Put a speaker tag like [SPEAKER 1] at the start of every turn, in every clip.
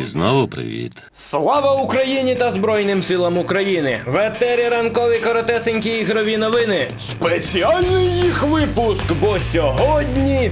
[SPEAKER 1] І знову привіт.
[SPEAKER 2] Слава Україні та Збройним силам України! В етері ранкові коротесенькі ігрові новини. Спеціальний їх випуск, бо сьогодні.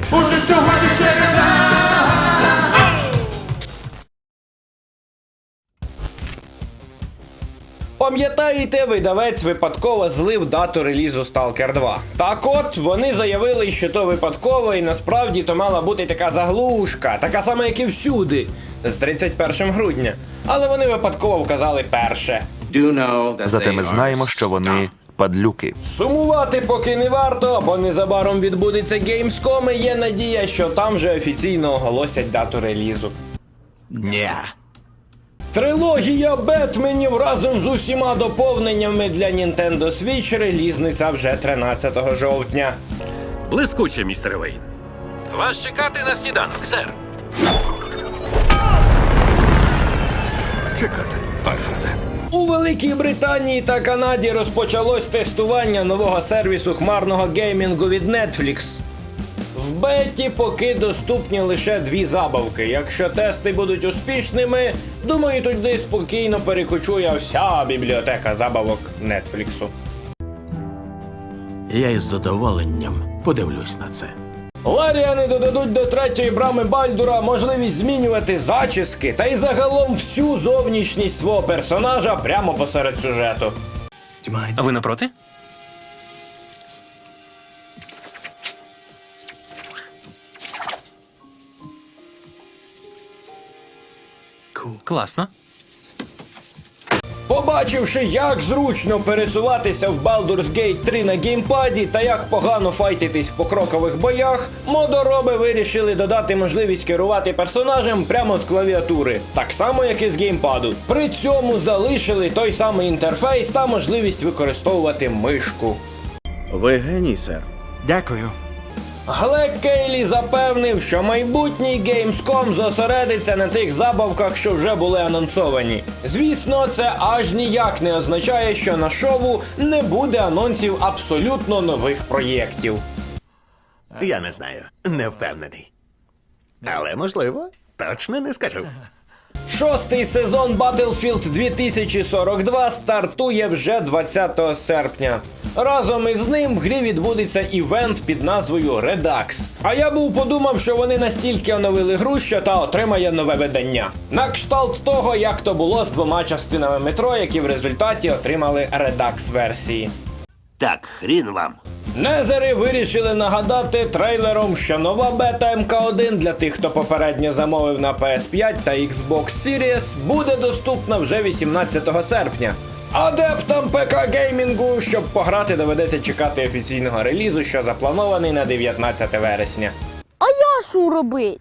[SPEAKER 2] Пам'ятаєте, видавець випадково злив дату релізу Stalker 2. Так от, вони заявили, що то випадково, і насправді то мала бути така заглушка, така сама, як і всюди, з 31 грудня. Але вони випадково вказали перше.
[SPEAKER 3] Зате ми знаємо, що вони падлюки.
[SPEAKER 2] Сумувати поки не варто, бо незабаром відбудеться Gamescom і є надія, що там вже офіційно оголосять дату релізу.
[SPEAKER 4] Ні.
[SPEAKER 2] Трилогія Бетменів разом з усіма доповненнями для Nintendo Switch релізниться вже 13 жовтня.
[SPEAKER 5] Блискуче, містер Вейн. Вас чекати на сніданок, сер.
[SPEAKER 4] Чекати, Альфреде.
[SPEAKER 2] У Великій Британії та Канаді розпочалось тестування нового сервісу хмарного геймінгу від Netflix. В беті поки доступні лише дві забавки. Якщо тести будуть успішними, думаю, тоді спокійно перекочує вся бібліотека забавок Нетфліксу.
[SPEAKER 4] Я із задоволенням подивлюсь на це.
[SPEAKER 2] Ларіани додадуть до третьої брами Бальдура можливість змінювати зачіски та й загалом всю зовнішність свого персонажа прямо посеред сюжету.
[SPEAKER 5] А ви не проти? Класно.
[SPEAKER 2] Побачивши, як зручно пересуватися в Baldur's Gate 3 на геймпаді та як погано файтитись в покрокових боях, модороби вирішили додати можливість керувати персонажем прямо з клавіатури, так само як і з геймпаду. При цьому залишили той самий інтерфейс та можливість використовувати мишку.
[SPEAKER 6] Ви геній, сер.
[SPEAKER 4] Дякую.
[SPEAKER 2] Глек Кейлі запевнив, що майбутній Gamescom зосередиться на тих забавках, що вже були анонсовані. Звісно, це аж ніяк не означає, що на шоу не буде анонсів абсолютно нових проєктів.
[SPEAKER 7] Я не знаю, не впевнений. Але можливо, точно не скажу.
[SPEAKER 2] Шостий сезон Battlefield 2042 стартує вже 20 серпня. Разом із ним в грі відбудеться івент під назвою Redux. А я був подумав, що вони настільки оновили гру, що та отримає нове видання. На кшталт того, як то було з двома частинами метро, які в результаті отримали Redux версії.
[SPEAKER 7] Так, хрін вам.
[SPEAKER 2] Незери вирішили нагадати трейлером, що нова бета МК1 для тих, хто попередньо замовив на PS5 та Xbox Series, буде доступна вже 18 серпня. Адептам ПК геймінгу, щоб пограти, доведеться чекати офіційного релізу, що запланований на 19 вересня.
[SPEAKER 8] А я що робить?